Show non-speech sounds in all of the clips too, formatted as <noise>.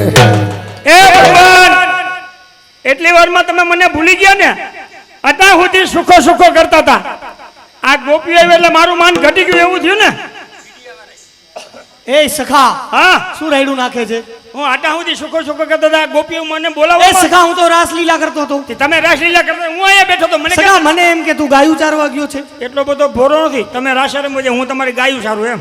એ ભગવાન એટલી વારમાં તમે મને ભૂલી ગયા ને અત્યાર સુધી સુખો સુખો કરતા હતા. આ ગોપીઓ એટલે મારું માન ઘટી ગયું એવું થયું ને? એ સખા હા. શું રાયડું નાખે છે? હું આટા સુધી સુખો સુખો કરતા હતા ગોપીઓ મને એ સખા હું તો રાસલીલા કરતો હતો. તમે રાસલીલા કરતો હું અહીંયા બેઠો તો મને સખા મને એમ કે તું ગાયું ચારવા ગયો છે. એટલો બધો ભોરો નથી. તમે રાશા રમો છો, હું તમારી ગાયું સારું એમ.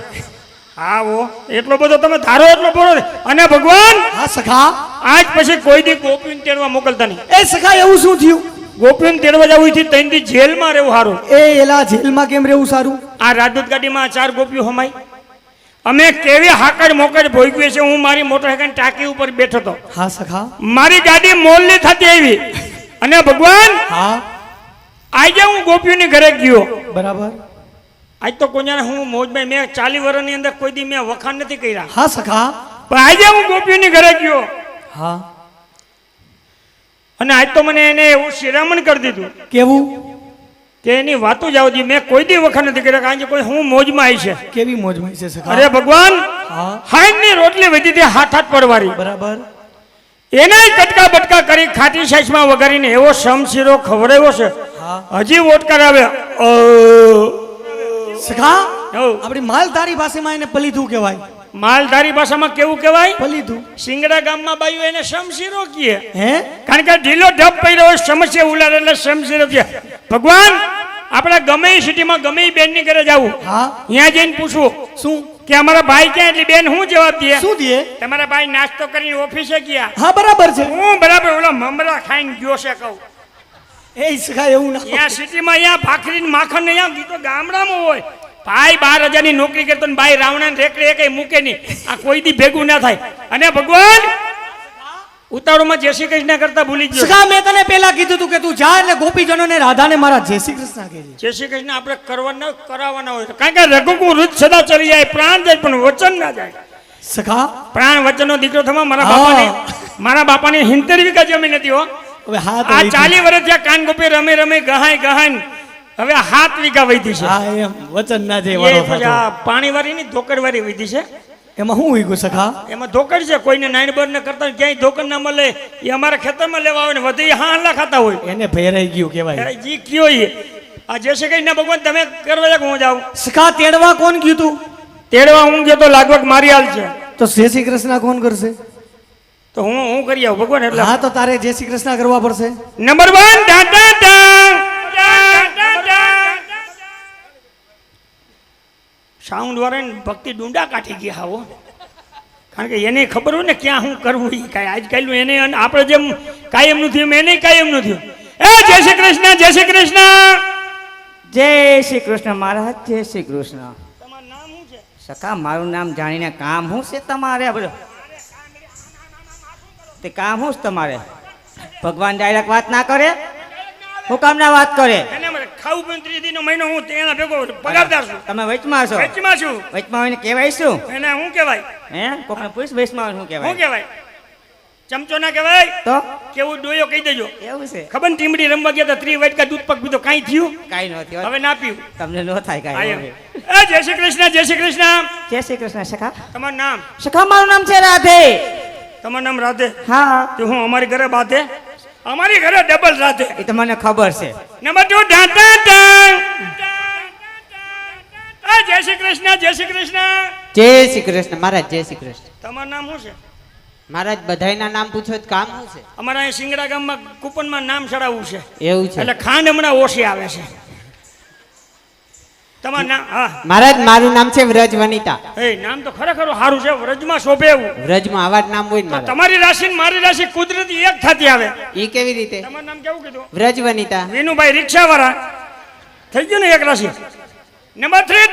ઓ એટલો બધો તમે ધારો એટલો બોલો નથી. અને ભગવાન હા સખા. આજ પછી કોઈ દી ગોપીને તેડવા મોકલતા નહીં. એ સખા એવું શું થયું? ગોપીન તેડવા જવું છે ત્રણથી જેલમાં રહેવું સારું એ એલા જેલમાં કેમ રહેવું સારું? આ રાજદૂત ગાડીમાં ચાર ગોપીઓ હમાય. અમે કેવી હાકડ મોકડ ભોગવીએ છે હું મારી મોટરસાઇકલ ટાંકી ઉપર બેઠો હતો. હા સખા. મારી ગાડી મોલની થતી આવી. અને ભગવાન હા. આજે હું ગોપીઓની ઘરે ગયો. બરાબર. આજ તો કોઈને હું મોજમાં મેં ચાલી વર્ષની અંદર કોઈ દી મેં વખાણ નથી કર્યા. હા સખા. પણ આજે હું ગોપીઓની ઘરે ગયો. હા. અને આજ તો મને એને એવું શિરામણ કરી દીધું. કેવું? કે એની વાતો જ આવતી. મેં કોઈ દી વખાણ નથી કર્યા. કારણ કે કોઈ હું મોજમાં આવી છે. કેવી મોજમાં આવી છે સખા? અરે ભગવાન હાઈની રોટલી વધી હતી હાથ હાથ પડવારી બરાબર. એનાય કટકા બટકા કરી ખાટી સાઈસમાં વગાડીને એવો સમશીરો ખવડાવ્યો છે. હજી વોટ કરાવે? સખા આપણી માલધારી ભાષામાં એને પલીધું કહેવાય. માલધારી ભાષામાં કેવું કહેવાય? પલીધું. સિંગડા ગામમાં બાયું એને શમશીરો કહે હે? કારણ કે ઢીલો ઢપ પડ્યો હોય સમસ્યા ઉલાડે એટલે શમશીરો કહે ભગવાન આપણે ગમે સિટીમાં ગમે બેનની ઘરે જવું. હા. ત્યાં જઈને પૂછવું શું? કે અમારા ભાઈ ક્યાં એટલે? બેન શું જવાબ દે? શું દે? તમારા ભાઈ નાસ્તો કરીને ઓફિસે ગયા. હા બરાબર છે. હું બરાબર ઓલા મમરા ખાઈને ગયો છે કહું. એ સખા એવું ના અહીંયા સિટીમાં અહીંયા ભાખરી ને માખણ ને અહીંયા ગીતો ગામડામાં હોય. ભાઈ બાર હજારની નોકરી કરતો ને ભાઈ રાવણા રેકડે કઈ મૂકે નહીં. આ કોઈ દી ભેગું ના થાય. અને ભગવાન ઉતાવળમાં જય શ્રી કૃષ્ણ કરતા ભૂલી ગયો. સખા મેં તને પેલા કીધું તું કે તું જા એટલે ગોપીજનો ને રાધાને મારા જય શ્રી કૃષ્ણ કહેજે જય શ્રી કૃષ્ણ આપણે કરવાના કરાવવાના હોય. કારણ કે રઘુકુ રુદ સદા ચલી જાય પ્રાણ જાય પણ વચન ના જાય. સખા પ્રાણ વચનનો દીકરો થવા મારા બાપાને મારા બાપાની હિંતેર વિકા જમીન નથી હો. હવે હા આ ચાલી વર્ષ ત્યાં કાન ગોપી રમે રમે ગહાય ગહાય હવે હાથ વીઘા વૈધી છે. હા એમ વચન ના જે એ વાળો વિધિ છે. એમાં હોય ગયું સખા? એમાં ધોકડ છે કોઈને નાઈન બર ને કરતા ક્યાંય ધોકડ ના મળે. એ અમારા ખેતરમાં લેવા આવે ને વધે હા હલ્લા ખાતા હોય. એને ભેરાઈ ગયું કહેવાય. જી કયો એ. આ જે છે કઈ ભગવાન તમે કરવા જાવ હું જાઉં? સખા તેડવા કોણ ગયું તું? તેડવા હું ગયો તો લાગવગ મારી હાલ છે. તો જય શ્રી કૃષ્ણ કોણ કરશે? તો હું હું કરી આવું ભગવાન એટલે હા તો તારે જય શ્રી કૃષ્ણ કરવા પડશે. નંબર વન ટાટા સાઉન્ડ વાળા ને ભક્તિ ડુંડા કાઢી ગયા હો. કારણ કે એને ખબર હોય ને ક્યાં શું કરવું એ કાંઈ. આજકાલનું એને આપણે જેમ કાયમનું થયું એને કાયમનું થયું. એ જય શ્રી કૃષ્ણ જય શ્રી કૃષ્ણ. જય શ્રી કૃષ્ણ મહારાજ જય શ્રી કૃષ્ણ. તમારું નામ શું છે? સખા મારું નામ જાણીને કામ શું છે તમારે? બધું તે કામ શું તમારે? ભગવાન ડાયરેક્ટ વાત ના કરે? હું કામ ના વાત કરે? ખાવું પણ ત્રીજીનો મહિનો હું તેના ભેગો પગારદાર છું. તમે વચમાં છો? વચમાં છું. વચમાં હોય ને કહેવાય શું? એને શું કહેવાય? હે? કોકને પૂછ વચમાં શું કહેવાય? કહેવાય? ચમચો ના કહેવાય? તો? કેવું ડોયો કહી દેજો. એવું છે? ખબર ને ટીમડી રમવા ગયા હતા ત્રી વાટકા દૂધ પગ પીધો કાંઈ થયું? કાંઈ નથી થયું. હવે ના પીવું. તમને ન થાય કાંઈ. એ જય શ્રી કૃષ્ણ જય શ્રી કૃષ્ણ. જય શ્રી કૃષ્ણ સખા તમારું નામ? સખા મારું નામ છે રાધે. તમારું નામ રાધે? હા. તો હું અમારી ઘરે બાધે? અમારી ઘરે ડબલ રાધે. એ તમને ખબર છે. નંબર ટુ ઢાંટા ટાંગ. જય શ્રી કૃષ્ણ જય શ્રી કૃષ્ણ. જય શ્રી કૃષ્ણ મહારાજ જય શ્રી કૃષ્ણ. તમારું નામ શું છે? મહારાજ બધાયના નામ પૂછો તો કામ શું છે? અમારા અહીં સિંગડા ગામમાં કૂપનમાં નામ ચડાવવું છે. એવું છે. એટલે ખાંડ હમણાં ઓછી આવે છે. તમારું નામ હા. મહારાજ મારું નામ છે વ્રજ વનિતા. એ નામ તો ખરેખર સારું છે. વ્રજમાં શોભે એવું. વ્રજમાં આવા જ નામ હોય ને તમારી રાશિ ને મારી રાશિ કુદરતી એક થતી આવે. એ કેવી રીતે? તમારું નામ કેવું કીધું? વ્રજ વનિતા. વિનુભાઈ રિક્ષા વાળા થઈ ગયું ને એક રાશિ? નંબર થ્રી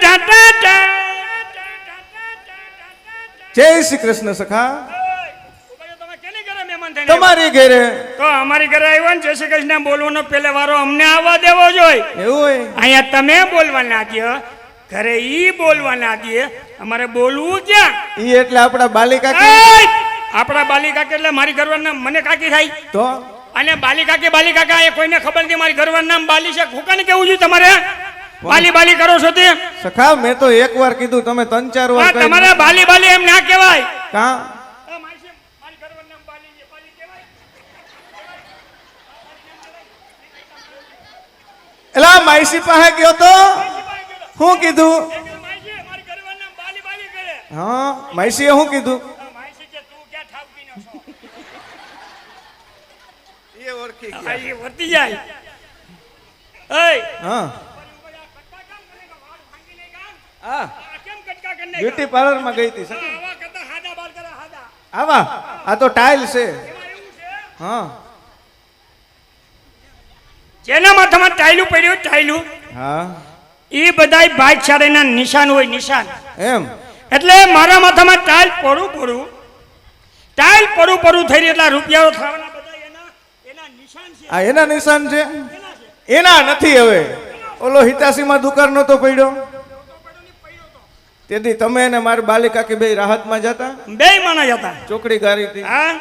જય શ્રી કૃષ્ણ સખા તમે કેની ઘરે મહેમાન થઈને આવ્યા? તમારી ઘરે. તો અમારી ઘરે આવ્યો ને જય શ્રી કૃષ્ણ બોલવાનો પેલે વારો અમને આવવા દેવો જોઈએ એવું હોય? અહીંયા તમે બોલવા ના ઘરે ઈ બોલવા ના દે અમારે બોલવું ક્યાં? ઈ એટલે આપણા બાલિકા કે! આપણા બાલિકા એટલે મારી ઘરવાળા નામ મને કાકી થાય. તો? અને બાલિકા કે બાલિકા કા એ કોઈને ખબર નથી મારી ઘરવાળા નામ બાલી છે. ખોકાને કેવું જોઈએ તમારે? બાલી બાલી કરો છો તે? સખા મેં તો એક વાર કીધું તમે ત્રણ ચાર વાર તમારે બાલી બાલી એમ ના કહેવાય. કા? માઈસી પાસે ગયો તો? શું કીધું? હા માઈસીએ શું કીધું? એ ઓળખી ગયા. આ એ વર્તી જાય. હા. હા? બ્યુટી પાર્લરમાં ગઈ હતી આવા આ તો ટાઇલ છે? હા. જેના માથામાં ટાયલું પડ્યું ટાયલું. હા. એ બધાય ભાઈચારાના નિશાન હોય નિશાન. એમ? એટલે મારા માથામાં ટાઇલ પડું પડું ટાઇલ પડું પડું થઈ એટલા રૂપિયાઓ થવાના બધા એના એના નિશાન છે. આ એના નિશાન છે? એના નથી હવે. ઓલો હિતાસીમાં દુકાન નતો પડ્યો? તેથી તમે અને મારી બાલિકા કે બે રાહતમાં જતા? બે માણા હતા ચોકડી ગારી હતી હા.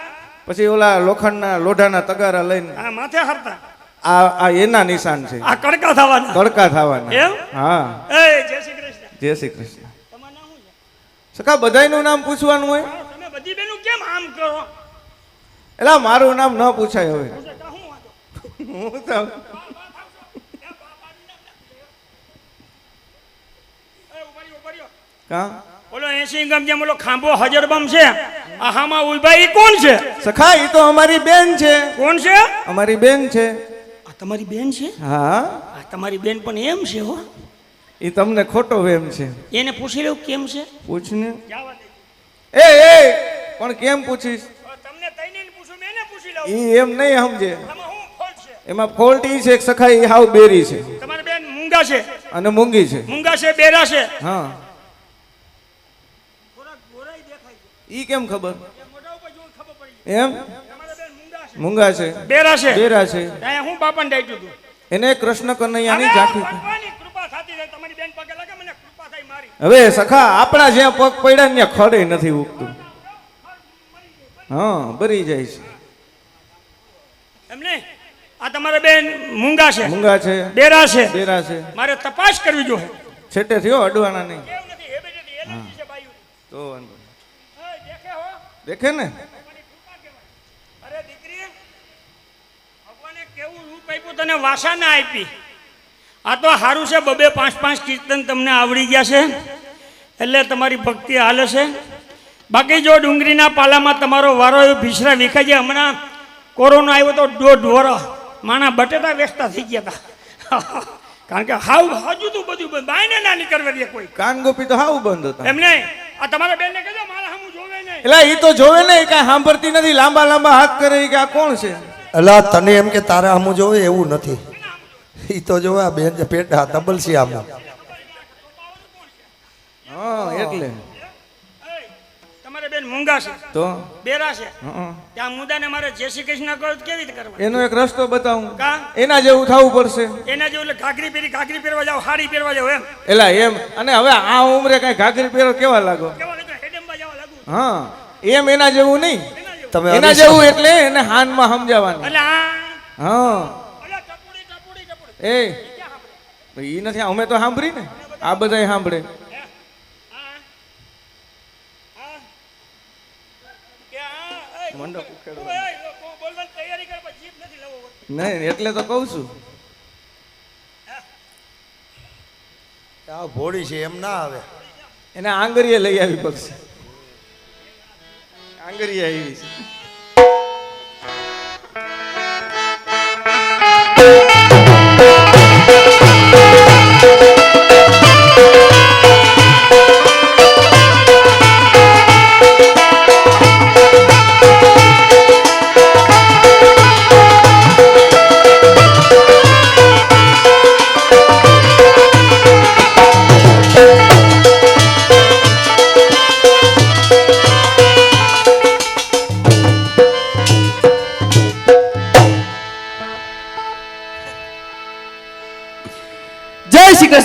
પછી ઓલા લોખંડના લોઢાના તગારા લઈને? આ માથે હરતા. આ આ એના નિશાન છે. આ કડકા થવાના. કડકા થવાના. એમ? હા. એ જય શ્રી કૃષ્ણ. જય શ્રી કૃષ્ણ. તમારું નામ શું છે સખા બધાયનું નામ પૂછવાનું હોય? તમે બધી બેનું કેમ આમ કરો? એલા મારું નામ ન પૂછાય હવે. હું વાંધો?" હું તો કા? ઓલો એસી ગમ જેમ ઓલો ખાંભો હજરબમ છે. આ ઉલભાઈ કોણ છે? સખા એ તો અમારી બેન છે. કોણ છે? અમારી બેન છે. તમારી બેન છે? હા. તમારી બેન પણ એમ છે હો. એ તમને ખોટો વેમ છે. એને પૂછી લઉં કેમ છે? પૂછને. એ એ પણ કેમ પૂછીશ? તમને તઈને પૂછું મેને પૂછી લઉં. ઈ એમ નહીં સમજે. એમાં ફોલ્ટ ઈ છે એક સખા ઈ હાવ બેરી છે. તમારી બેન મૂંગા છે. અને મૂંગી છે. મૂંગા છે બેરા છે. હા. ઈ કેમ ખબર? એ મોઢા ઉપર જોઈ ખબર પડી ગઈ એમ? મૂંગા છે બેરા છે. બેરા છે. હું બાપાને ડાયટું હતું એને કૃષ્ણ કનૈયાની ઝાંખી. ભગવાનની કૃપા થતી રહે તમારી બેન પગે લાગે મને કૃપા થઈ મારી. હવે સખા આપણા જ્યાં પગ પડ્યા ત્યાં ખડે નથી ઉગતું. હા બરી જાય છે. એમને? આ તમારા બેન મૂંગા છે. મૂંગા છે. બેરા છે. બેરા છે. મારે તપાસ કરવી જોઈએ. છેટે થયો અડવાના નહીં. તો દેખે ને તમારી કૃપા કહેવાય અરે દીકરી ભગવાને કેવું? રૂપ આપ્યું તને વાસા ના આપી. આ તો સારું છે બબે પાંચ પાંચ કીર્તન તમને આવડી ગયા છે એટલે તમારી ભક્તિ હાલે છે. બાકી જો ડુંગળીના પાલામાં તમારો વારો એવો ભીસરા વિખાઈ જાય હમણાં કોરોના આવ્યો તો દોઢ વરસ માણા બટેટા વેચતા થઈ ગયા હતા <laughs> કારણ કે હાવ હજુ તું બધું બંધ. બાયને ના નીકળવા દે કોઈ. કાન ગોપી તો હાવ બંધ હતા. એમ નહીં? આ તમારા બેનને કહેજો મારા સામું જોવે નહીં. એટલે એ તો જોવે નહીં કાંઈ સાંભળતી નથી લાંબા લાંબા હાથ કરે કે આ કોણ છે? અલા તને એમ કે તારે આમ જોવે એવું નથી. એ તો જોવે આ બેન જે પેટ હા ડબલ છે આમ. હા એટલે. એય, તમારે બેન મૂંગા છે. તો? બેરા છે. હં. ત્યાં મુદાને મારે જય શ્રી કૃષ્ણ તો કેવી રીતે કરવા એનો એક રસ્તો બતાવું. કા? એના જેવું થવું પડશે. એના જેવું એટલે ઘાઘરી પહેરી ઘાઘરી પહેરવા જાવ હાડી પહેરવા જાવ એમ. એલા એમ. અને હવે આ ઉંમરે કઈ ઘાઘરી પહેરો કેવા લાગો? કેવા લાગે? હેડેમ્બા જવા લાગુ. હા એમ એના જેવું નહીં. તમે એના જેવું એટલે એને હાનમાં સમજાવવાનું. હા. ઓલા ટપુડી ટપુડી ટપુડી એ. ઈ નથી અમે તો સાંભળી ને. આ બધા સાંભળે. મંડપ ઉખેડો. નહીં એટલે તો કહું છું. આ ભોળી છે એમ ના આવે. એને આંગરીએ લઈ આવી પડશે આંગરીએ આવી છે.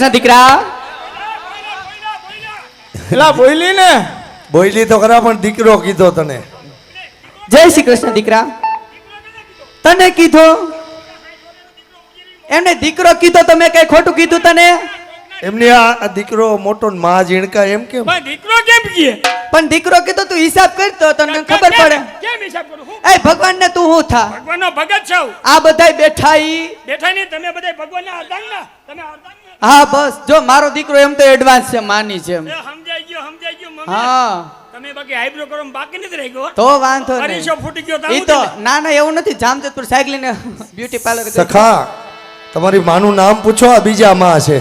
કૃષ્ણ દીકરા? એલા બોલી ને? બોયલી તો ખરા પણ દીકરો કીધો તને. જય શ્રી કૃષ્ણ દીકરા. તને કીધો? એમને દીકરો કીધો તમે કઈ ખોટું કીધું તને? એમની આ દીકરો મોટો ને મા ઝીણકા એમ કેમ? દીકરો કેમ કહે પણ દીકરો કીધો તું હિસાબ કર તો તને ખબર પડે. કેમ હિસાબ કરું? એ ભગવાન ને તું હું થા? ભગવાનનો ભગત છો. આ બધાય બેઠા ઈ બેઠા નહીં તમે બધા ભગવાનના અર્ધાંગના તમે અર્ધાંગના હા બસ. જો મારો દીકરો એમ તો એડવાન્સ છે માની છે એમ. સમજાઈ ગયો સમજાઈ ગયો મમ્મી. હા. તમે બાકી આઈબ્રો કરો બાકી નથી રહી ગયો તો વાંધો અરીસો નહીં ફૂટી ગયો તો ઈ તો ના ના એવું નથી. જામજતપુર સાયકલિંગ બ્યુટી પાર્લર સખા તમારી માનું નામ પૂછો આ બીજા માં છે.